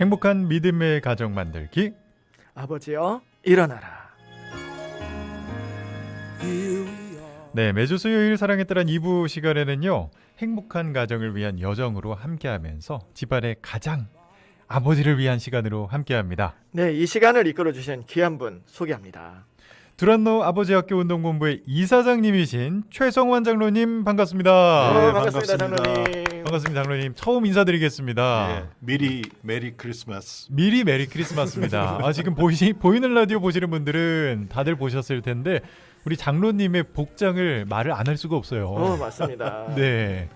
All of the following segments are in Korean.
행복한 믿음의 가정 만들기 아버지여 일어나라. 네 매주 수요일 사랑의 딸한 2부 시간에는요 행복한 가정을 위한 여정으로 함께하면서 집안의 가장 아버지를 위한 시간으로 함께합니다 네, 이 시간을 이끌어 주신 귀한 분 소개합니다. 두란노 아버지학교 운동본부의 이사장님이신 최성환 장로님 반갑습니다 네, 네, 반갑습니다, 반갑습니다. 장로님. 반갑습니다 장로님 처음 인사드리겠습니다 예, 미리 메리 크리스마스. 미리 메리 크리스마스입니다. 아, 지금 보시, 보이는 라디오 보시는 분들은 다들 보셨을 텐데 우리 장로님의 복장을 말을 안 할 수가 없어요. 어, 맞습니다. 네.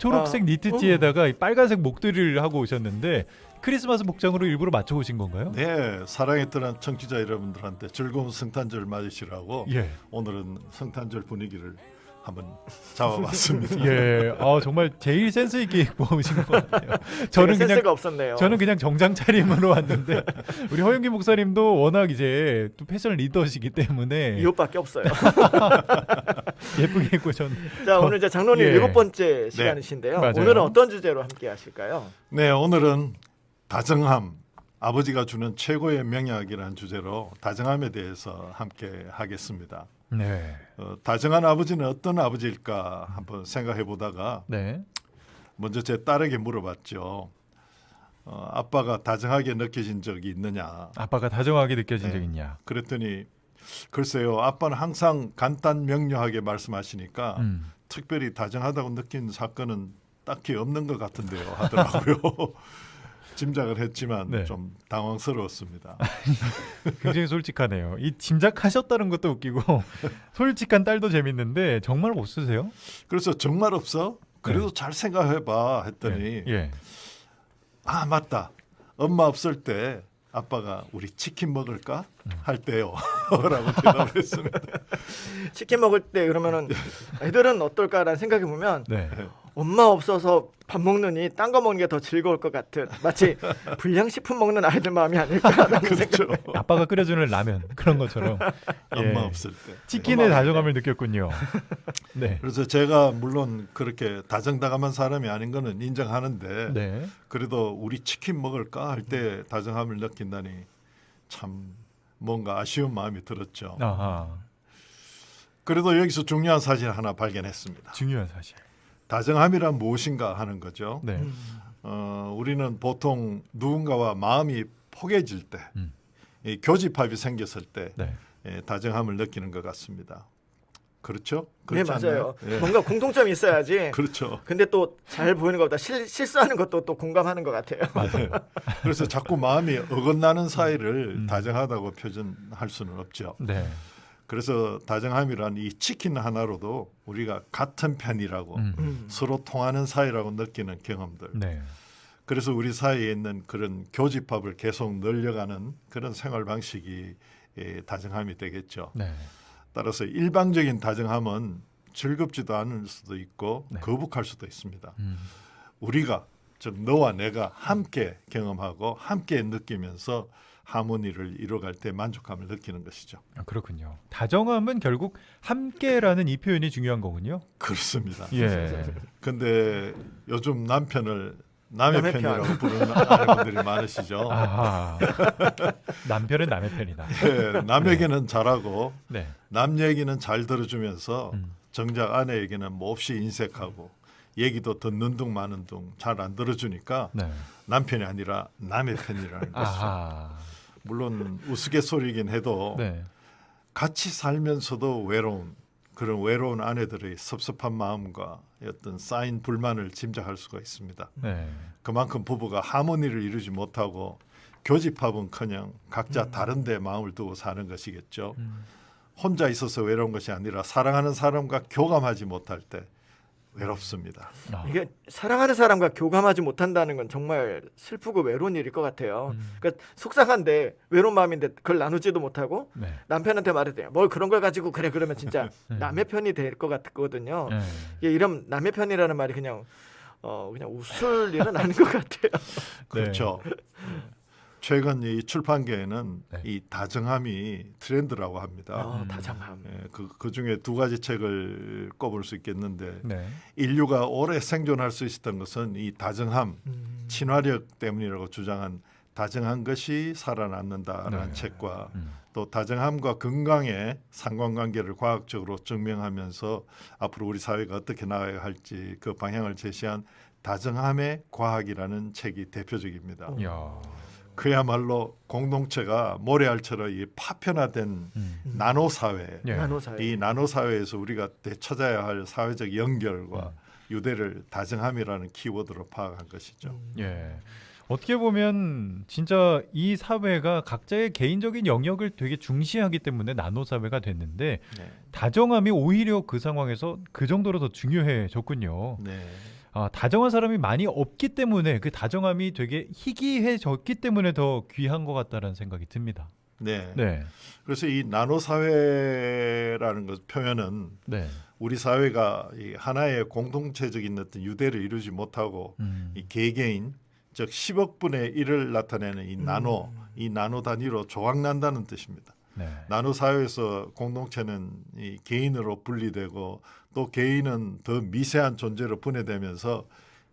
초록색 아, 니트티에다가 이 빨간색 목도리를 하고 오셨는데 크리스마스 복장으로 일부러 맞춰 오신 건가요? 네, 사랑했던 청취자 여러분들한테 즐거운 성탄절 맞으시라고 예. 오늘은 성탄절 분위기를 한번 잡아봤습니다. 예. 아, 정말 제일 센스 있게 입고 오신 것 같아요. 저는 그냥 센스가 없었네요. 저는 그냥 정장 차림으로 왔는데 우리 허영기 목사님도 워낙 이제 또 패션 리더시기 때문에 이 옷밖에 없어요. 예쁘게 입고 오셨 자, 오늘 이제 장로님 예. 일곱 번째 시간이신데요. 맞아요. 오늘은 어떤 주제로 함께 하실까요? 네, 오늘은 다정함. 아버지가 주는 최고의 명약이라는 주제로 다정함에 대해서 함께 하겠습니다. 네. 어, 다정한 아버지는 어떤 아버지일까 한번 생각해 보다가 네. 먼저 제 딸에게 물어봤죠. 어, 아빠가 다정하게 느껴진 적이 있느냐? 아빠가 다정하게 느껴진 네. 적 있냐? 그랬더니 글쎄요, 아빠는 항상 간단 명료하게 말씀하시니까 음. 특별히 다정하다고 느낀 사건은 딱히 없는 것 같은데요 하더라고요. 짐작을 했지만 네. 좀 당황스러웠습니다. 굉장히 솔직하네요. 이 짐작하셨다는 것도 웃기고 솔직한 딸도 재밌는데 정말 못 쓰세요? 그래서 정말 없어? 그래도 잘 생각해봐 했더니 네. 예. 아 맞다 엄마 없을 때 아빠가 우리 치킨 먹을까 할 때요 라고 대답을 했습니다. 치킨 먹을 때 그러면은 애들은 어떨까라는 생각해 보면 네. 엄마 없어서 밥 먹느니 딴 거 먹는 게 더 즐거울 것 같은 마치 불량식품 먹는 아이들 마음이 아닐까라는. 그렇죠. 아빠가 끓여주는 라면 그런 것처럼 예. 엄마 없을 때. 치킨의 다정함을 느꼈군요. 네. 그래서 제가 물론 그렇게 다정다감한 사람이 아닌 거는 인정하는데 네. 그래도 우리 치킨 먹을까 할 때 다정함을 느낀다니 참 뭔가 아쉬운 마음이 들었죠. 아하. 그래도 여기서 중요한 사실 하나 발견했습니다. 중요한 사실. 다정함이란 무엇인가 하는 거죠. 네. 음. 어, 우리는 보통 누군가와 마음이 포개질 때, 음. 이 교집합이 생겼을 때 네. 예, 다정함을 느끼는 것 같습니다. 그렇죠? 네 그렇지 맞아요. 않나요? 예. 뭔가 공통점이 있어야지. 그렇죠. 근데 또 잘 보이는 것보다 실, 실수하는 것도 또 공감하는 것 같아요. 맞아요. 그래서 자꾸 마음이 어긋나는 사이를 음. 다정하다고 표현할 수는 없죠. 네. 그래서 다정함이란 이 치킨 하나로도 우리가 같은 편이라고 음. 음. 서로 통하는 사이라고 느끼는 경험들. 네. 그래서 우리 사이에 있는 그런 교집합을 계속 늘려가는 그런 생활 방식이 예, 다정함이 되겠죠. 네. 따라서 일방적인 다정함은 즐겁지도 않을 수도 있고 네. 거북할 수도 있습니다. 음. 우리가 즉 너와 내가 함께 경험하고 함께 느끼면서 하모니를 이뤄갈 때 만족감을 느끼는 것이죠. 아, 그렇군요. 다정함은 결국 함께라는 이 표현이 중요한 거군요. 그렇습니다. 예. 근데 요즘 남편을 남의, 남의 편. 편이라고 부르는 아내분들이 많으시죠. 아하. 남편은 남의 편이다. 예, 남에게는 잘하고 네. 남 얘기는 잘 들어주면서 음. 정작 아내에게는 몹시 인색하고 얘기도 듣는 둥 마는 둥 잘 안 들어주니까 네. 남편이 아니라 남의 편이라는 것이죠. 아하. 물론 우스갯소리긴 해도 네. 같이 살면서도 외로운 그런 외로운 아내들의 섭섭한 마음과 어떤 쌓인 불만을 짐작할 수가 있습니다. 네. 그만큼 부부가 하모니를 이루지 못하고 교집합은커녕 각자 음. 다른데 마음을 두고 사는 것이겠죠. 음. 혼자 있어서 외로운 것이 아니라 사랑하는 사람과 교감하지 못할 때 외롭습니다. 아. 이게 사랑하는 사람과 교감하지 못한다는 건 정말 슬프고 외로운 일일 것 같아요. 음. 그러니까 속상한데 외로운 마음인데 그걸 나누지도 못하고 네. 남편한테 말해도 뭘 그런 걸 가지고 그래 그러면 진짜 음. 남의 편이 될 것 같거든요. 네. 예, 이런 남의 편이라는 말이 그냥 어 그냥 웃을 일은 아닌 것 같아요. 그렇죠. 최근 이 출판계에는 네. 이 다정함이 트렌드라고 합니다. 아, 음. 다정함. 예, 그, 그 중에 두 가지 책을 꼽을 수 있겠는데 네. 인류가 오래 생존할 수 있었던 것은 이 다정함, 음. 친화력 때문이라고 주장한 다정한 것이 살아남는다라는 네. 책과 음. 또 다정함과 건강의 상관관계를 과학적으로 증명하면서 앞으로 우리 사회가 어떻게 나아가야 할지 그 방향을 제시한 다정함의 과학이라는 책이 대표적입니다. 어. 야. 그야말로 공동체가 모래알처럼 이 파편화된 음. 나노 사회, 예. 나노 사회. 이 나노 사회에서 우리가 되찾아야 할 사회적 연결과 음. 유대를 다정함이라는 키워드로 파악한 것이죠. 음. 예. 어떻게 보면 진짜 이 사회가 각자의 개인적인 영역을 되게 중시하기 때문에 나노 사회가 됐는데 네. 다정함이 오히려 그 상황에서 그 정도로 더 중요해졌군요. 네. 아, 다정한 사람이 많이 없기 때문에 그 다정함이 되게 희귀해졌기 때문에 더 귀한 것 같다라는 생각이 듭니다. 네. 네, 그래서 이 나노 사회라는 것 표현은 네, 우리 사회가 이 하나의 공동체적인 어떤 유대를 이루지 못하고 음, 이 개개인 즉 10억 분의 1을 나타내는 이 나노 음. 이 나노 단위로 조각난다는 뜻입니다. 네, 나노 사회에서 공동체는 이 개인으로 분리되고 또 개인은 더 미세한 존재로 분해되면서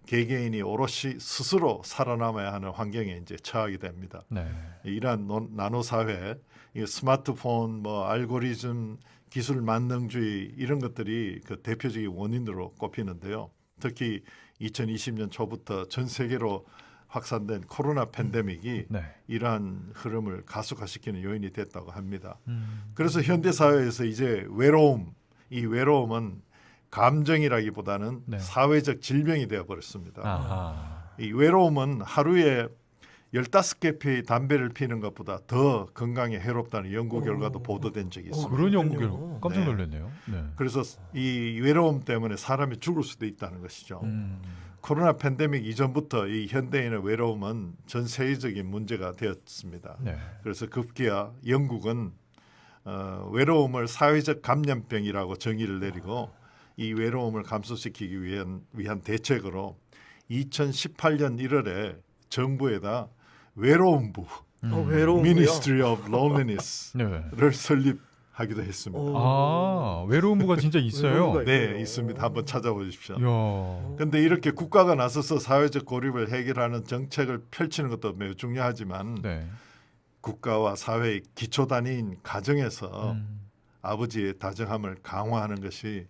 개개인이 오롯이 스스로 살아남아야 하는 환경에 이제 처하게 됩니다. 네, 이러한 노- 나노 사회, 이 스마트폰, 뭐 알고리즘, 기술 만능주의 이런 것들이 그 대표적인 원인으로 꼽히는데요. 특히 2020년 초부터 전 세계로 확산된 코로나 팬데믹이 네. 이러한 흐름을 가속화시키는 요인이 됐다고 합니다. 음, 그래서 현대 사회에서 이제 외로움, 이 외로움은 감정이라기보다는 네. 사회적 질병이 되어 버렸습니다. 아하, 이 외로움은 하루에 15개 피 담배를 피는 것보다 더 건강에 해롭다는 연구 오. 결과도 보도된 적이 오, 있습니다. 그런 그렇군요. 연구를 깜짝 네. 놀랐네요. 네. 그래서 이 외로움 때문에 사람이 죽을 수도 있다는 것이죠. 음, 코로나 팬데믹 이전부터 이 현대인의 외로움은 전 세계적인 문제가 되었습니다. 네, 그래서 급기야 영국은 어, 외로움을 사회적 감염병이라고 정의를 내리고 이 외로움을 감소시키기 위한 위한 대책으로 2018년 1월에 정부에다 외로움부 음. 어, Ministry of Loneliness를 네. 설립하기도 했습니다. 오. 아, 외로움부가 진짜 있어요. 네. 있습니다. 한번 찾아보십시오. 야, 근데 이렇게 국가가 나서서 사회적 고립을 해결하는 정책을 펼치는 것도 매우 중요하지만 네. 국가와 사회의 기초 단위인 가정에서 음. 아버지의 다정함을 강화하는 것이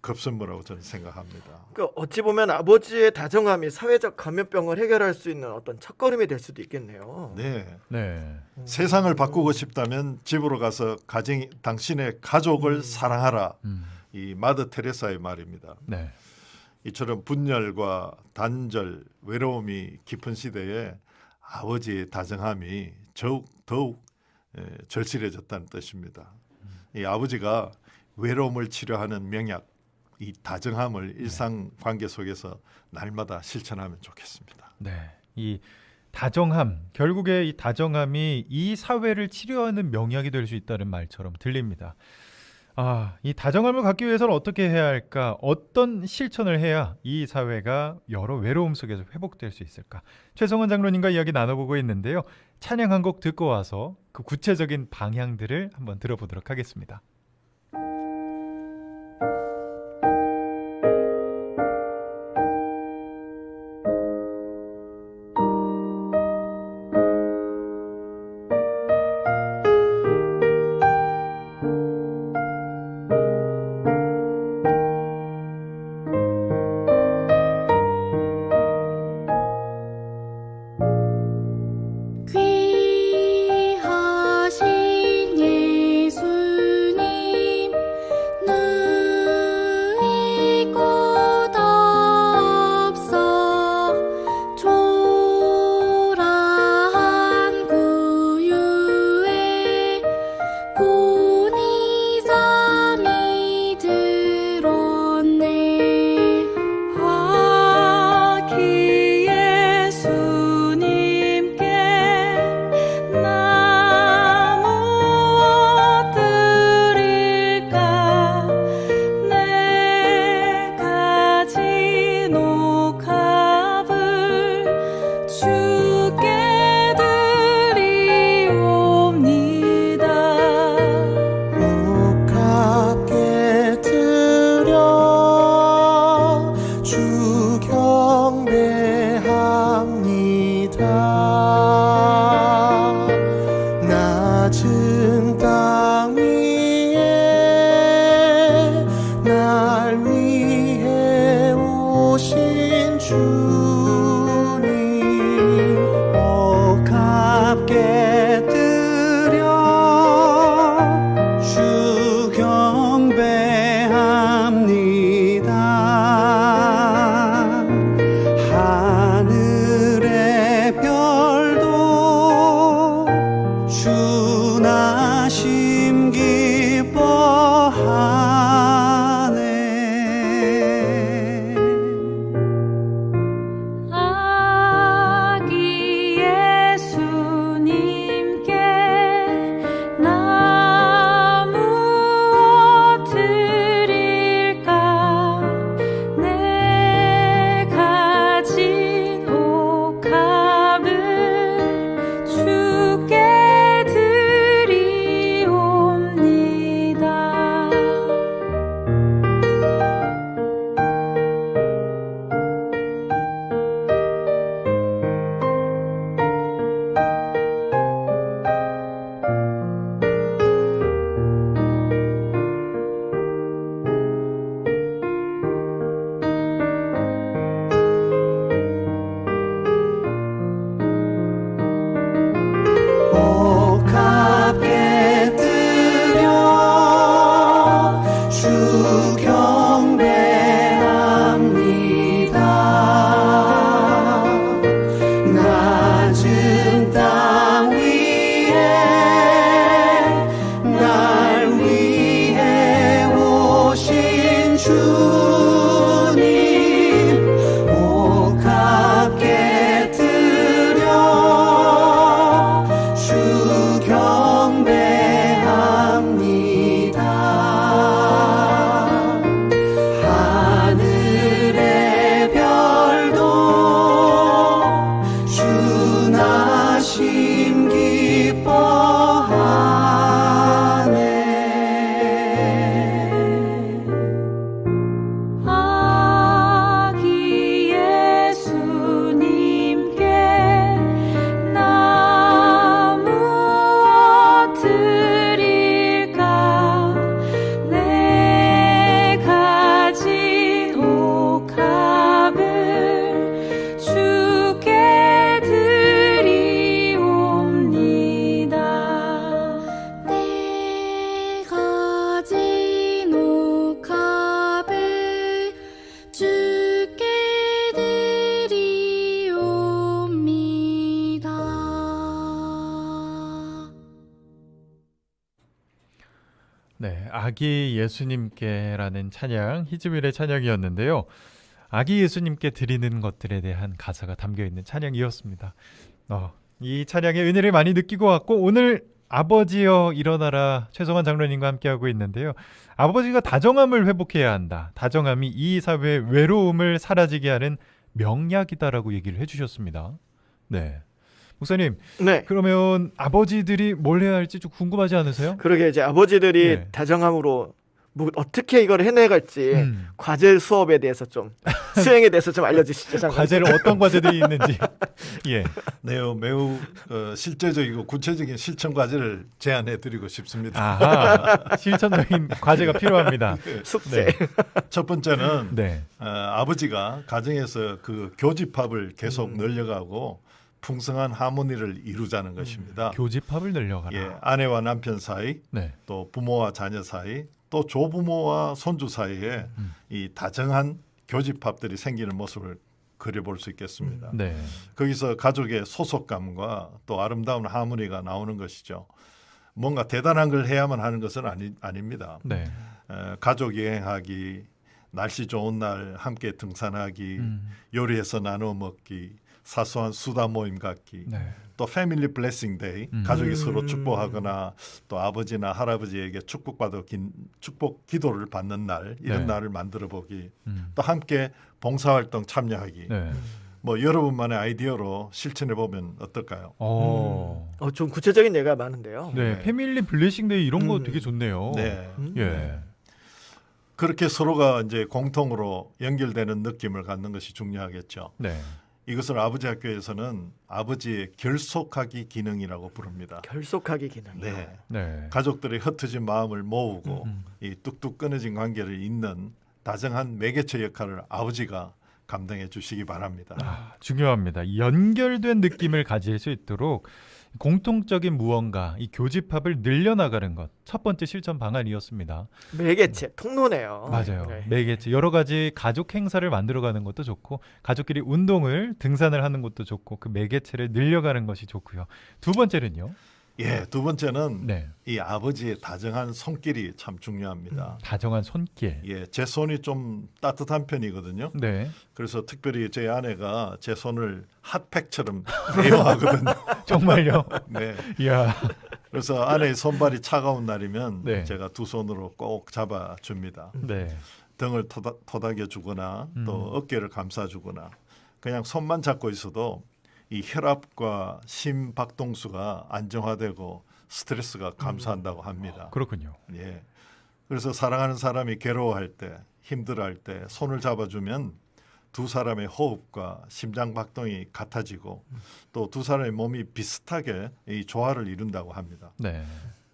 급선무라고 저는 생각합니다. 그 어찌 보면 아버지의 다정함이 사회적 감염병을 해결할 수 있는 어떤 첫걸음이 될 수도 있겠네요. 네. 네. 세상을 바꾸고 싶다면 집으로 가서 가정 당신의 가족을 음. 사랑하라. 음. 이 마더 테레사의 말입니다. 네. 이처럼 분열과 단절, 외로움이 깊은 시대에 아버지의 다정함이 더욱 더욱 에, 절실해졌다는 뜻입니다. 이 아버지가 외로움을 치료하는 명약, 이 다정함을 일상 관계 속에서 날마다 실천하면 좋겠습니다. 네. 이 다정함 결국에 이 다정함이 이 사회를 치료하는 명약이 될 수 있다는 말처럼 들립니다. 아, 이 다정함을 갖기 위해서는 어떻게 해야 할까? 어떤 실천을 해야 이 사회가 여러 외로움 속에서 회복될 수 있을까? 최성원 장로님과 이야기 나눠보고 있는데요. 찬양 한 곡 듣고 와서 그 구체적인 방향들을 한번 들어보도록 하겠습니다. 아기 예수님께라는 찬양 히즈빌의 찬양이었는데요. 아기 예수님께 드리는 것들에 대한 가사가 담겨 있는 찬양이었습니다. 어, 이 찬양의 은혜를 많이 느끼고 왔고 오늘 아버지여 일어나라 최성환 장로님과 함께하고 있는데요. 아버지가 다정함을 회복해야 한다. 다정함이 이 사회의 외로움을 사라지게 하는 명약이다라고 얘기를 해주셨습니다. 네, 목사님 네. 그러면 아버지들이 뭘 해야 할지 좀 궁금하지 않으세요? 그러게 이제 아버지들이 네. 다정함으로 뭐 어떻게 이걸 해내갈지 음. 과제 수업에 대해서 좀 수행에 대해서 좀 알려주시죠. 장관님. 과제를 어떤 과제들이 있는지 예 매우 매우 어, 실제적이고 구체적인 실천 과제를 제안해 드리고 싶습니다. 아하 실천적인 과제가 필요합니다. 숙제. 네. 첫 번째는 네. 어, 아버지가 가정에서 그 교집합을 계속 음. 늘려가고 풍성한 하모니를 이루자는 것입니다. 교집합을 늘려가라. 예, 아내와 남편 사이, 네. 또 부모와 자녀 사이, 또 조부모와 손주 사이에 음. 이 다정한 교집합들이 생기는 모습을 그려볼 수 있겠습니다. 네. 거기서 가족의 소속감과 또 아름다운 하모니가 나오는 것이죠. 뭔가 대단한 걸 해야만 하는 것은 아니, 아닙니다. 네. 에, 가족 여행하기, 날씨 좋은 날 함께 등산하기, 음. 요리해서 나눠 먹기, 사소한 수다 모임 갖기, 네. 또 패밀리 블레싱 데이, 음. 가족이 서로 음. 축복하거나 또 아버지나 할아버지에게 축복받아 긴 축복 기도를 받는 날 이런 네. 날을 만들어 보기, 음. 또 함께 봉사활동 참여하기. 네. 뭐 여러분만의 아이디어로 실천해 보면 어떨까요? 어. 어, 좀 구체적인 예가 많은데요. 네. 네. 패밀리 블레싱 데이 이런 거 음. 되게 좋네요. 네. 음? 예. 그렇게 서로가 이제 공통으로 연결되는 느낌을 갖는 것이 중요하겠죠. 네. 이것을 아버지 학교에서는 아버지의 결속하기 기능이라고 부릅니다. 결속하기 기능. 네. 네. 가족들의 흩어진 마음을 모으고 음. 이 뚝뚝 끊어진 관계를 잇는 다정한 매개체 역할을 아버지가 감당해 주시기 바랍니다. 아, 중요합니다. 연결된 느낌을 가질 수 있도록 공통적인 무언가 이 교집합을 늘려나가는 것 첫 번째 실천 방안이었습니다. 매개체 통로네요. 맞아요. 네. 매개체 여러 가지 가족 행사를 만들어가는 것도 좋고 가족끼리 운동을 등산을 하는 것도 좋고 그 매개체를 늘려가는 것이 좋고요. 두 번째는요. 예, 두 번째는 네. 이 아버지의 다정한 손길이 참 중요합니다. 다정한 손길. 예, 제 손이 좀 따뜻한 편이거든요. 네. 그래서 특별히 제 아내가 제 손을 핫팩처럼 애용하거든요. 정말요. 네. 이야. 그래서 아내의 손발이 차가운 날이면 네. 제가 두 손으로 꼭 잡아 줍니다. 네. 등을 토다, 토닥여 주거나 또 음. 어깨를 감싸 주거나 그냥 손만 잡고 있어도 이 혈압과 심박동수가 안정화되고 스트레스가 감소한다고 합니다. 그렇군요. 예. 그래서 사랑하는 사람이 괴로워할 때, 힘들어할 때 손을 잡아주면 두 사람의 호흡과 심장 박동이 같아지고 또 두 사람의 몸이 비슷하게 이 조화를 이룬다고 합니다. 네.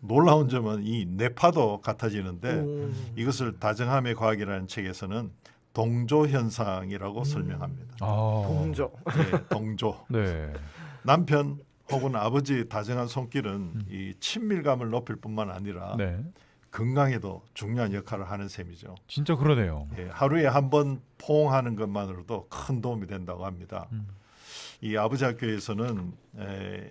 놀라운 점은 이 뇌파도 같아지는데 음. 이것을 다정함의 과학이라는 책에서는 동조 현상이라고 설명합니다. 아. 동조. 예, 동조. 네. 남편 혹은 아버지의 다정한 손길은 이 친밀감을 높일 뿐만 아니라 네. 건강에도 중요한 역할을 하는 셈이죠. 진짜 그러네요. 예, 하루에 한 번 포옹하는 것만으로도 큰 도움이 된다고 합니다. 음. 이 아버지 학교에서는 에,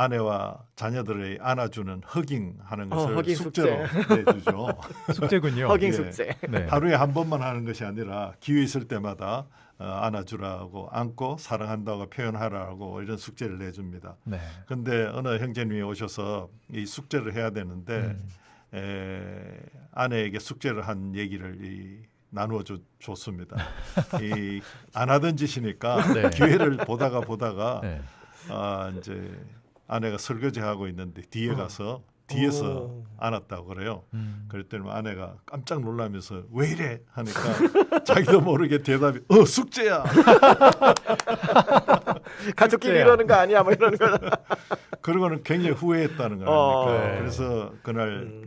아내와 자녀들의 안아주는 허깅하는 어, 것을 허깅 숙제로 내주죠. 숙제군요. 허깅 예. 숙제. 네. 하루에 한 번만 하는 것이 아니라 기회 있을 때마다 어, 안아주라고 안고 사랑한다고 표현하라고 이런 숙제를 내줍니다. 네. 근데 어느 형제님이 오셔서 이 숙제를 해야 되는데 음. 에, 아내에게 숙제를 한 얘기를 이, 나누어 주, 줬습니다. 이, 안 하던 짓이니까 네. 기회를 보다가 보다가 네. 아, 이제 아내가 설거지 하고 있는데 뒤에 어. 가서 뒤에서 오. 안았다고 그래요. 음. 그랬더니 아내가 깜짝 놀라면서 왜 이래 하니까 자기도 모르게 대답이 어 숙제야. 가족끼리 숙제야. 이러는 거 아니야? 뭐 이러는 거. 그러고는 굉장히 후회했다는 거 어. 아닙니까? 네. 그래서 그날 음,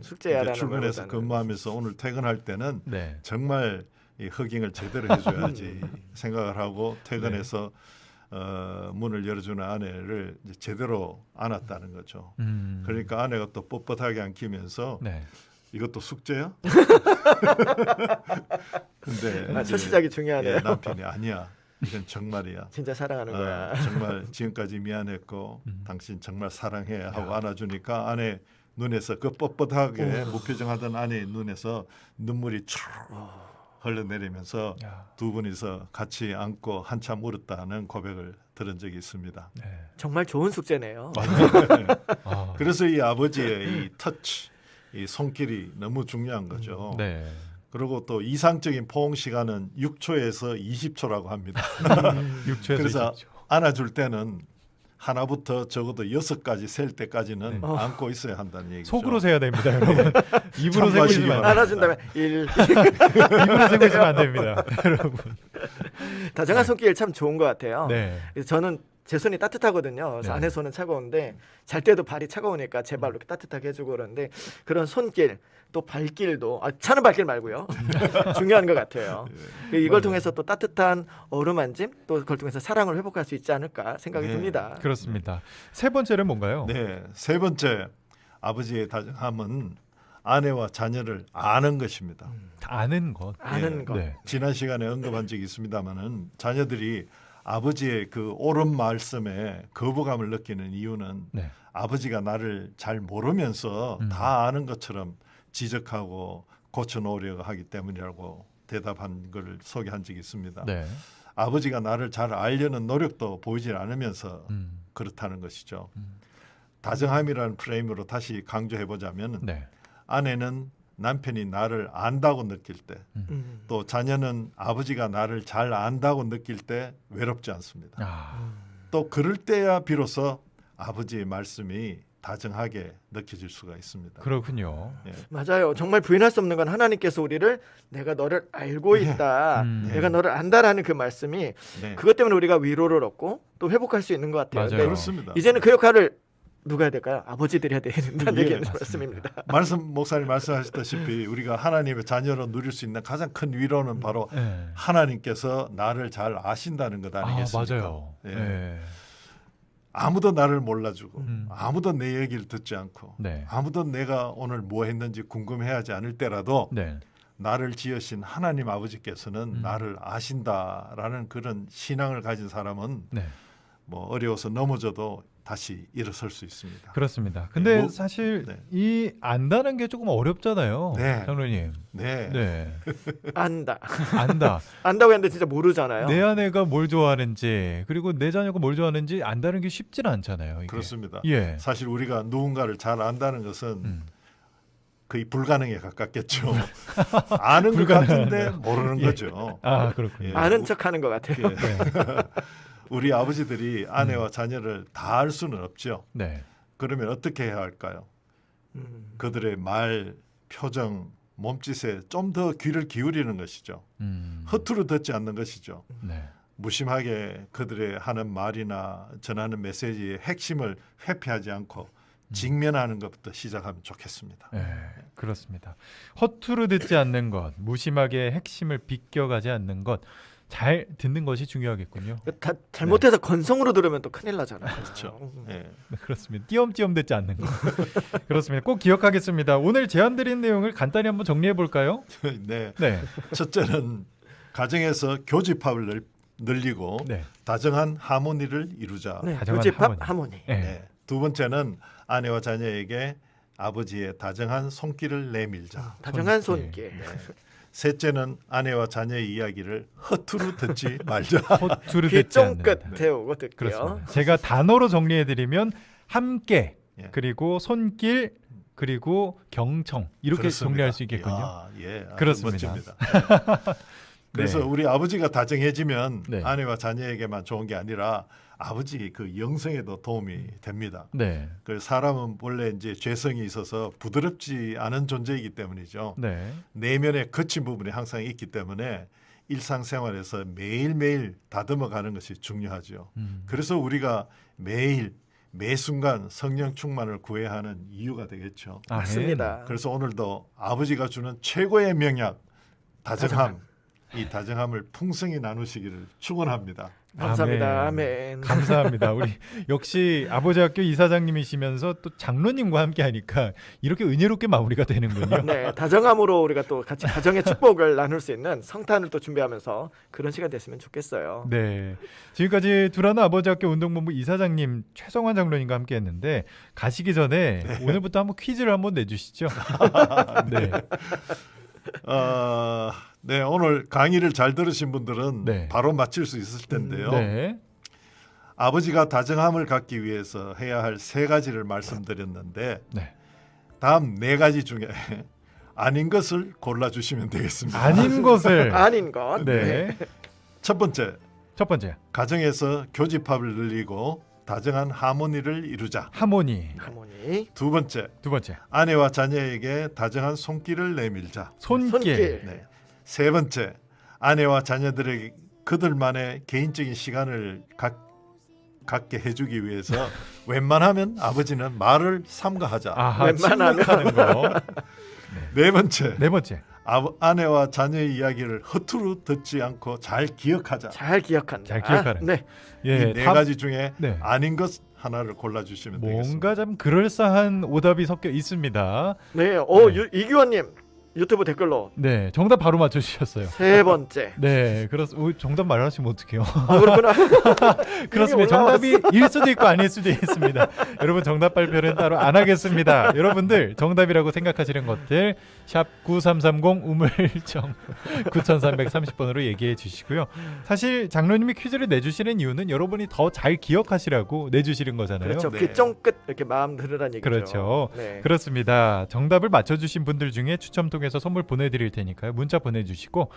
출근해서. 근무하면서 오늘 퇴근할 때는 네. 정말 이 허깅을 제대로 해줘야지 생각을 하고 퇴근해서 어, 문을 열어주는 아내를 이제 제대로 안았다는 거죠. 음. 그러니까 아내가 또 뻣뻣하게 안기면서 네. 이것도 숙제야? 근데 아, 첫 시작이 중요하네요. 예, 남편이 아니야. 이건 정말이야. 진짜 사랑하는 어, 거야. 정말 지금까지 미안했고 음. 당신 정말 사랑해 하고 안아주니까 아내 눈에서 그 뻣뻣하게 무표정하던 아내의 눈에서 눈물이 쭉 흘러내리면서 야. 두 분이서 같이 안고 한참 울었다는 고백을 들은 적이 있습니다. 네. 정말 좋은 숙제네요. 아. 그래서 이 아버지의 이 터치, 이 손길이 너무 중요한 거죠. 네. 그리고 또 이상적인 포옹 시간은 6초에서 20초라고 합니다. 6초에서 그래서 20초. 안아줄 때는 하나부터 적어도 여섯 가지 셀 때까지는 네. 안고 있어야 한다는 얘기죠. 속으로 세야 됩니다, 여러분. 입으로 세고 참고하시기 있으면 안 바랍니다. 안아준다면 일 입으로 세고 있으면 안 됩니다, 여러분. 다정한 손길 참 좋은 것 같아요. 네. 그래서 저는 제 손이 따뜻하거든요. 그래서 네. 손은 차가운데 잘 때도 발이 차가우니까 제 발로 이렇게 따뜻하게 해주고 그러는데 그런 손길 또 발길도 아, 차는 발길 말고요. 중요한 것 같아요. 예. 이걸 통해서 또 따뜻한 어루만짐 또 그걸 통해서 사랑을 회복할 수 있지 않을까 생각이 네. 듭니다. 그렇습니다. 세 번째는 뭔가요? 네, 세 번째 아버지의 다정함은 아내와 자녀를 아는 것입니다. 아는 것. 아는 예. 것. 네. 지난 시간에 언급한 적이 있습니다만은 자녀들이 아버지의 그 옳은 말씀에 거부감을 느끼는 이유는 네. 아버지가 나를 잘 모르면서 음. 다 아는 것처럼 지적하고 고쳐놓으려고 하기 때문이라고 대답한 걸 소개한 적이 있습니다. 네. 아버지가 나를 잘 알려는 노력도 보이질 않으면서 음. 그렇다는 것이죠. 음. 다정함이라는 프레임으로 다시 강조해 보자면 네. 아내는 남편이 나를 안다고 느낄 때, 음. 또 자녀는 아버지가 나를 잘 안다고 느낄 때 외롭지 않습니다. 아. 또 그럴 때야 비로소 아버지의 말씀이 다정하게 느껴질 수가 있습니다. 그렇군요. 예. 맞아요. 정말 부인할 수 없는 건 하나님께서 우리를 내가 너를 알고 있다. 음. 내가 너를 안다라는 그 말씀이 네. 그것 때문에 우리가 위로를 얻고 또 회복할 수 있는 것 같아요. 맞아요. 근데 그렇습니다. 이제는 그 역할을 누가 해야 될까요? 아버지들이 해야 된다는 예, 얘기 맞습니다. 말씀입니다. 말씀 목사님 말씀하셨다시피 우리가 하나님의 자녀로 누릴 수 있는 가장 큰 위로는 바로 네. 하나님께서 나를 잘 아신다는 것 아, 아니겠습니까? 맞아요. 예. 네. 아무도 나를 몰라주고 음. 아무도 내 얘기를 듣지 않고 네. 아무도 내가 오늘 뭐 했는지 궁금해하지 않을 때라도 네. 나를 지으신 하나님 아버지께서는 음. 나를 아신다라는 그런 신앙을 가진 사람은 네. 뭐 어려워서 넘어져도 다시 일어설 수 있습니다. 그렇습니다. 근데 뭐- 사실 네. 이 안다는 게 조금 어렵잖아요. 네. 장로님. 네. 네. 안다. 안다. 안다고 했는데 진짜 모르잖아요. 내 아내가 뭘 좋아하는지 그리고 내 자녀가 뭘 좋아하는지 안다는 게 쉽지는 않잖아요. 이게. 그렇습니다. 예. 사실 우리가 누군가를 잘 안다는 것은 음. 거의 불가능에 가깝겠죠. 아는 것 같은데. 모르는 예. 거죠. 아 그렇군요. 예. 아는 척하는 것 같아요. 예. 우리 아버지들이 아내와 자녀를 다 알 수는 없죠. 네. 그러면 어떻게 해야 할까요? 음. 그들의 말, 표정, 몸짓에 좀 더 귀를 기울이는 것이죠. 음. 허투루 듣지 않는 것이죠. 네. 무심하게 그들의 하는 말이나 전하는 메시지의 핵심을 회피하지 않고 직면하는 것부터 시작하면 좋겠습니다. 네, 그렇습니다. 허투루 듣지 않는 것, 무심하게 핵심을 비껴가지 않는 것. 잘 듣는 것이 중요하겠군요. 다, 잘못해서 건성으로 들으면 또 큰일 나잖아요. 그렇죠. 음. 예. 네, 그렇습니다. 띄엄띄엄 듣지 않는 거. 그렇습니다. 꼭 기억하겠습니다. 오늘 제안드린 내용을 간단히 한번 정리해 볼까요? 네. 네. 첫째는 가정에서 교집합을 늘, 늘리고 네. 다정한 하모니를 이루자. 네, 다정한 교집합 하모니. 하모니. 네. 네. 두 번째는 아내와 자녀에게 아버지의 다정한 손길을 내밀자. 다정한 손길. 손길. 네. 셋째는 아내와 자녀의 이야기를 허투루 듣지 말자. 허투루 귀 듣지 않는다. 쫑긋 태우고 듣게요. 그렇습니다. 제가 단어로 정리해 드리면 함께 예. 그리고 손길 그리고 경청 이렇게 그렇습니다. 정리할 수 있겠군요. 야, 예, 아주 그렇습니다. 멋집니다. 그래서 네. 우리 아버지가 다정해지면 네. 아내와 자녀에게만 좋은 게 아니라 아버지 그 영성에도 도움이 됩니다. 네. 그 사람은 원래 이제 죄성이 있어서 부드럽지 않은 존재이기 때문이죠. 네. 내면에 거친 부분이 항상 있기 때문에 일상생활에서 매일매일 다듬어 가는 것이 중요하죠. 음. 그래서 우리가 매일 매 순간 성령 충만을 구해야 하는 이유가 되겠죠. 아멘. 맞습니다. 그래서 오늘도 아버지가 주는 최고의 명약 다정함, 이 다정함을 풍성히 나누시기를 축원합니다. 감사합니다. 아멘. 아멘. 감사합니다. 우리 역시 아버지 학교 이사장님이시면서 또 장로님과 함께 하니까 이렇게 은혜롭게 마무리가 되는군요. 네, 다정함으로 우리가 또 같이 가정의 축복을 나눌 수 있는 성탄을 또 준비하면서 그런 시간 됐으면 좋겠어요. 네. 지금까지 두라노 아버지 학교 운동본부 이사장님 최성환 장로님과 함께 했는데 가시기 전에 오늘부터 한번 퀴즈를 한번 내 주시죠. 네. 어, 네 오늘 강의를 잘 들으신 분들은 네. 바로 맞힐 수 있을 텐데요. 네. 아버지가 다정함을 갖기 위해서 해야 할 세 가지를 말씀드렸는데 네. 다음 네 가지 중에 아닌 것을 골라 주시면 되겠습니다. 아닌 것을. 아닌 것. 네. 첫 번째 첫 번째. 가정에서 교집합을 늘리고 다정한 하모니를 이루자. 하모니. 하모니. 두 번째 두 번째. 아내와 자녀에게 다정한 손길을 내밀자. 손길. 손길. 네. 세 번째 아내와 자녀들에게 그들만의 개인적인 시간을 갖, 갖게 해주기 위해서 웬만하면 아버지는 말을 삼가하자. 아하, 웬만하면. 거. 네 번째 네 번째. 아, 아내와 자녀의 이야기를 허투루 듣지 않고 잘 기억하자. 잘 기억한다. 잘 기억하는. 네. 예, 이네 다- 가지 중에 네. 아닌 것 하나를 골라 주시면 되겠습니다. 뭔가 좀 그럴싸한 오답이 섞여 있습니다. 네. 오, 네. 유, 이규원님 유튜브 댓글로 네, 정답 바로 맞춰주셨어요. 세 번째. 네, 그렇습니다. 오, 정답 말하시면 어떡해요? 아 그렇구나. 그렇습니다. 정답이 일 수도 있고 아닐 수도 있습니다. 여러분 정답 발표는 따로 안 하겠습니다. 여러분들 정답이라고 생각하시는 것들 샵 9330 우물정 9330번으로 얘기해 주시고요. 사실 장로님이 퀴즈를 내주시는 이유는 여러분이 더 잘 기억하시라고 내주시는 거잖아요. 그렇죠. 네. 귀 쫑긋 이렇게 마음 들으란 얘기죠. 그렇죠. 네. 그렇습니다. 정답을 맞춰주신 분들 중에 추첨 통해 서 선물 보내드릴 테니까요. 문자 보내주시고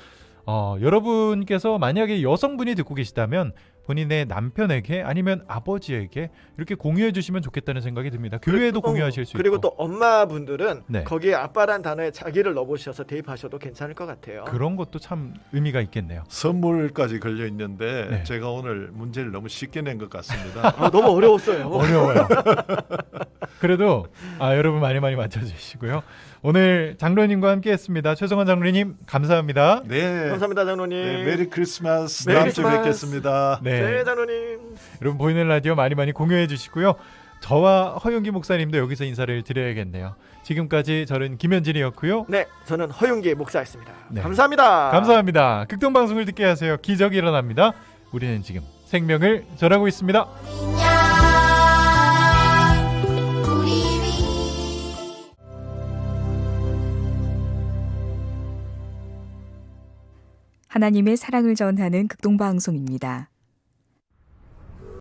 어, 여러분께서 만약에 여성분이 듣고 계시다면 본인의 남편에게 아니면 아버지에게 이렇게 공유해 주시면 좋겠다는 생각이 듭니다. 교회에도 어, 공유하실 수 그리고 있고. 또 엄마분들은 네. 거기에 아빠란 단어에 자기를 넣어보셔서 대입하셔도 괜찮을 것 같아요. 그런 것도 참 의미가 있겠네요. 선물까지 걸려 있는데 네. 제가 오늘 문제를 너무 쉽게 낸 것 같습니다. 아, 너무 어려웠어요. 어려워요. 그래도 아, 여러분 많이 많이 맞춰주시고요. 오늘 장로님과 함께했습니다. 최성원 장로님 감사합니다. 네. 감사합니다, 장로님. 네, 메리 크리스마스 메리 다음 주에 크리스마스. 뵙겠습니다. 네. 네, 장로님. 여러분 보이는 라디오 많이 많이 공유해 주시고요. 저와 허용기 목사님도 여기서 인사를 드려야겠네요. 지금까지 저는 김현진이었고요. 네, 저는 허윤기 목사였습니다. 네. 감사합니다. 감사합니다. 극동 방송을 듣게 하세요. 기적이 일어납니다. 우리는 지금 생명을 전하고 있습니다. 하나님의 사랑을 전하는 극동방송입니다.